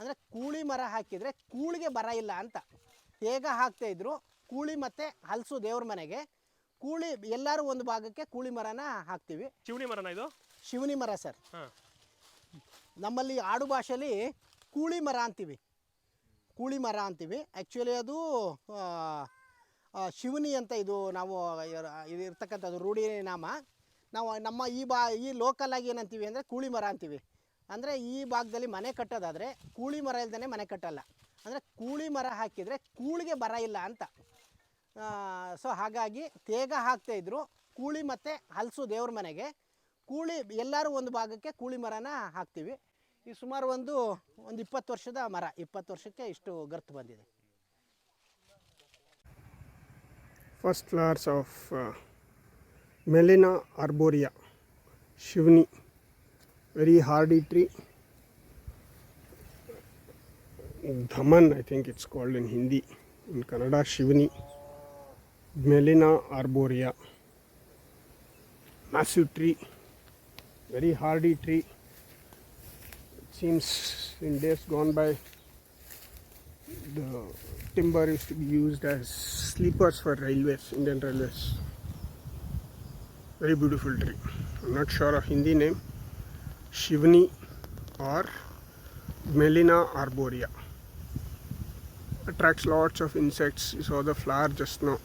ಅಂದರೆ ಕೂಳಿ ಮರ ಹಾಕಿದರೆ ಕೂಳಿಗೆ ಬರ ಇಲ್ಲ ಅಂತ. ಹೇಗ ಹಾಕ್ತಾ ಇದ್ರು? ಕೂಳಿ ಮತ್ತು ಹಲಸು ದೇವ್ರ ಮನೆಗೆ. ಕೂಳಿ ಎಲ್ಲರೂ ಒಂದು ಭಾಗಕ್ಕೆ ಕೂಳಿ ಮರನ ಹಾಕ್ತೀವಿ. ಶಿವನಿ ಮರನ ಇದು? ಶಿವನಿ ಮರ ಸರ್. ನಮ್ಮಲ್ಲಿ ಆಡು ಭಾಷೆಯಲ್ಲಿ ಕೂಳಿ ಮರ ಅಂತೀವಿ. ಕೂಳಿ ಮರ ಅಂತೀವಿ. ಆ್ಯಕ್ಚುಲಿ ಅದು ಶಿವನಿ ಅಂತ ಇದು ನಾವು ಇದು ಇರ್ತಕ್ಕಂಥದ್ದು ರೂಢಿ ನಾಮ. ನಾವು ನಮ್ಮ ಈ ಬಾ ಈ ಲೋಕಲಾಗಿ ಏನಂತೀವಿ ಅಂದರೆ ಕೂಳಿ ಮರ ಅಂತೀವಿ. ಅಂದರೆ ಈ ಭಾಗದಲ್ಲಿ ಮನೆ ಕಟ್ಟೋದಾದರೆ ಕೂಳಿ ಮರ ಇಲ್ದೇ ಮನೆ ಕಟ್ಟಲ್ಲ. ಅಂದರೆ ಕೂಳಿ ಮರ ಹಾಕಿದರೆ ಕೂಳಿಗೆ ಬರ ಇಲ್ಲ ಅಂತ. ಸೊ ಹಾಗಾಗಿ ತೇಗ ಹಾಕ್ತಾ ಇದ್ರು ಕೂಳಿ ಮತ್ತು ಹಲಸು ದೇವ್ರ ಮನೆಗೆ. ಕೂಳಿ ಎಲ್ಲರೂ ಒಂದು ಭಾಗಕ್ಕೆ ಕೂಳಿ ಮರನ ಹಾಕ್ತೀವಿ. ಈ ಸುಮಾರು ಒಂದು ಒಂದು ಇಪ್ಪತ್ತು ವರ್ಷದ ಮರ ಇಪ್ಪತ್ತು ವರ್ಷಕ್ಕೆ ಇಷ್ಟು ಗರ್ತು ಬಂದಿದೆ. First flowers of Gmelina arborea Shivni, very hardy tree. Dhaman, I think it's called in Hindi. In Kannada, shivani melina arborea, massive tree, very hardy tree. It seems in days gone by, the timber used to be used as sleepers for railways, Indian railways. Very beautiful tree. I'm not sure of Hindi name. Shivani or Melina arborea. Attracts lots of insects. You saw the flower just now.